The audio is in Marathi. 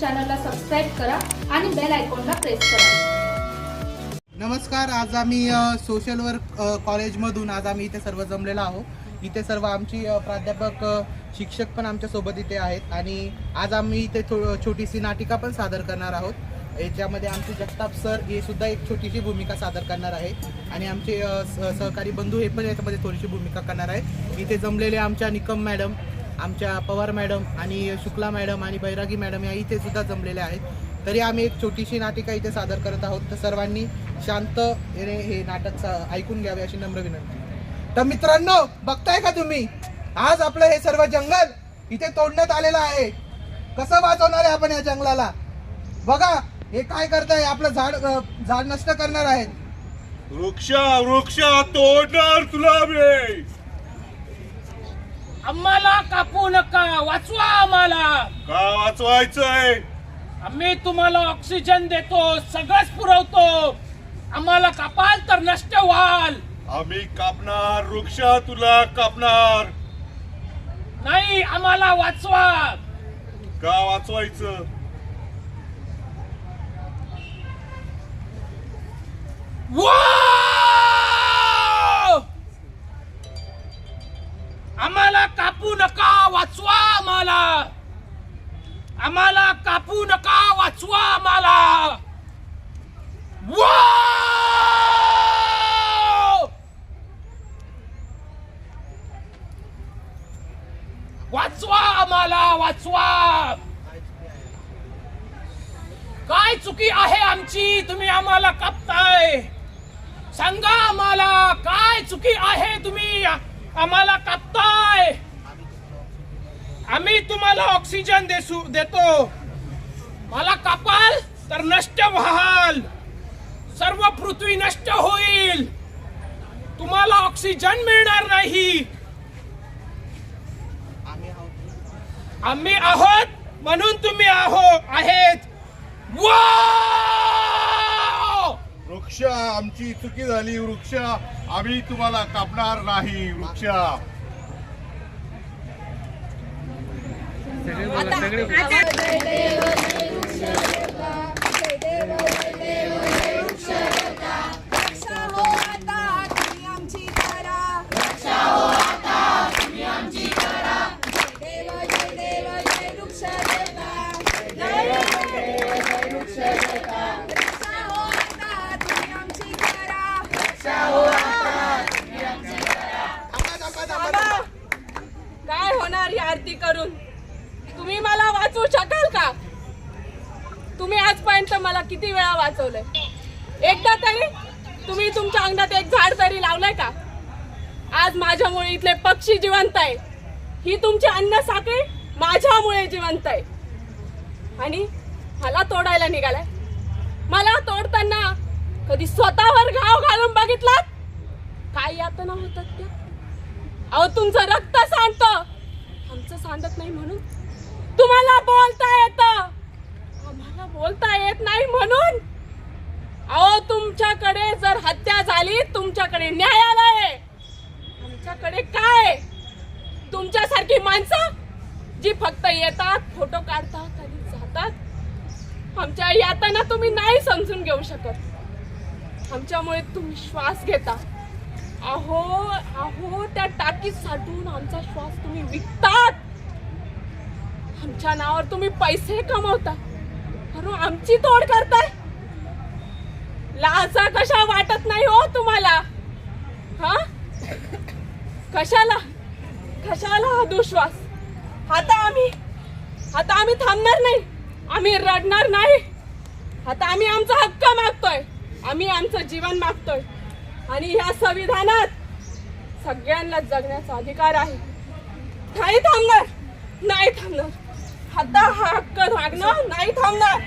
चॅनलला सबस्क्राईब करा आणि बेल आयकॉनला प्रेस करा. नमस्कार आज आम्ही सोशल वर्क कॉलेजमधून आज आम्ही इथे सर्व जमलेलो आहोत. इथे सर्व आमची प्राध्यापक शिक्षक पण आमच्यासोबत इथे आहेत आणि आज आम्ही इथे थो छोटीशी नाटिका पण सादर करणार आहोत. याच्यामध्ये आमचे जगताप सर हे सुद्धा एक छोटीशी भूमिका सादर करणार आहे आणि आमचे स- सहकारी बंधू हे पण याच्यामध्ये थोडीशी भूमिका करणार आहे इथे जमलेले आमच्या निकम मॅडम आमच्या पवार मॅडम आणि शुक्ला मॅडम आणि बैरागी मॅडम या इथे सुद्धा जमलेल्या आहेत. तरी आम्ही एक छोटीशी नाटिका इथे सादर करत आहोत. तर सर्वांनी शांत येणे हे नाटक ऐकून घ्यावे अशी नम्र विनंती. तर मित्रांनो बघताय का तुम्ही? आज आपलं हे सर्व जंगल इथे तोडण्यात आलेलं आहे. कसं वाचवणार आहे आपण या जंगलाला? बघा हे काय करताय? आपलं झाड झाड नष्ट करणार आहेत. वृक्ष वृक्ष तोडणार तुला मी! आम्हाला कापू नका वाचवा आम्हाला. का वाचवायचंय? आम्ही तुम्हाला ऑक्सिजन देतो सगळंच पुरवतो. आम्हाला कापाल तर नष्ट व्हाल. आम्ही कापणार वृक्ष तुला कापणार. नाही आम्हाला वाचवा. का वाचवायचं? वा! आम्हाला. आम्हाला कापू नका वाचवा आम्हाला. वाचवा आम्हाला वाचवा. काय चुकी आहे आमची? तुम्ही आम्हाला कापताय. सांगा आम्हाला काय चुकी आहे तुम्ही? आम्हाला कापताय आम्ही तुम्हाला ऑक्सिजन देसू देतो. मला कापाल तर नष्ट व्हाल. सर्व पृथ्वी नष्ट होईल. तुम्हाला ऑक्सिजन मिळणार नाही. आम्ही आहोत म्हणून तुम्ही आहो आहेत. वा वृक्ष आमची चुकी झाली वृक्ष आम्ही तुम्हाला कापणार नाही वृक्ष. काय होणार ही आरती करून? वाचवू शकाल का? तुम्ही आजपर्यंत मला किती वेळा वाचवलंय? एकदा तरी तुम्ही तुमच्या अंगणात एक झाड तरी लावलंय का? आज माझ्यामुळे इथले पक्षी जिवंत आहे ही तुमची अन्न साखळी माझ्यामुळे जिवंत आहे. आणि मला तोडायला निघालाय. मला तोडताना कधी स्वतःवर घाव घालून बघितलात? काय यातना होतात त्या. अहो तुमचं रक्त सांडतं. आमचं सांडत नाही म्हणून. तुम्हाला बोलता येत. आम्हाला बोलता येत नाही म्हणून. अहो तुमच्याकडे जर हत्या झाली तुमच्याकडे न्यायालय आमच्याकडे काय तुमच्यासारखी माणसं जी फक्त येतात फोटो काढतात आणि जातात आमच्या यातना तुम्ही नाही समजून घेऊ शकत. आमच्यामुळे तुम्ही श्वास घेता. अहो अहो त्या टाकीत साठवून आमचा श्वास तुम्ही विकतात. आमच्या नावावर तुम्ही पैसे कमवता. अरे आमची तोड करताय. लाजा कशा वाटत नाही हो तुम्हाला? हा? कशाला? कशाला हा दुश्वास? आता आम्ही आता आम्ही थांबणार नाही. आम्ही रडणार नाही. आता आम्ही आमचा हक्क मागतोय. आम्ही आमचं जीवन मागतोय. आणि ह्या संविधानात सगळ्यांना जगण्याचा अधिकार आहे. नाही थांबणार. नाही थांबणार. हाता हा हक्क मागणं नाही थांबणार.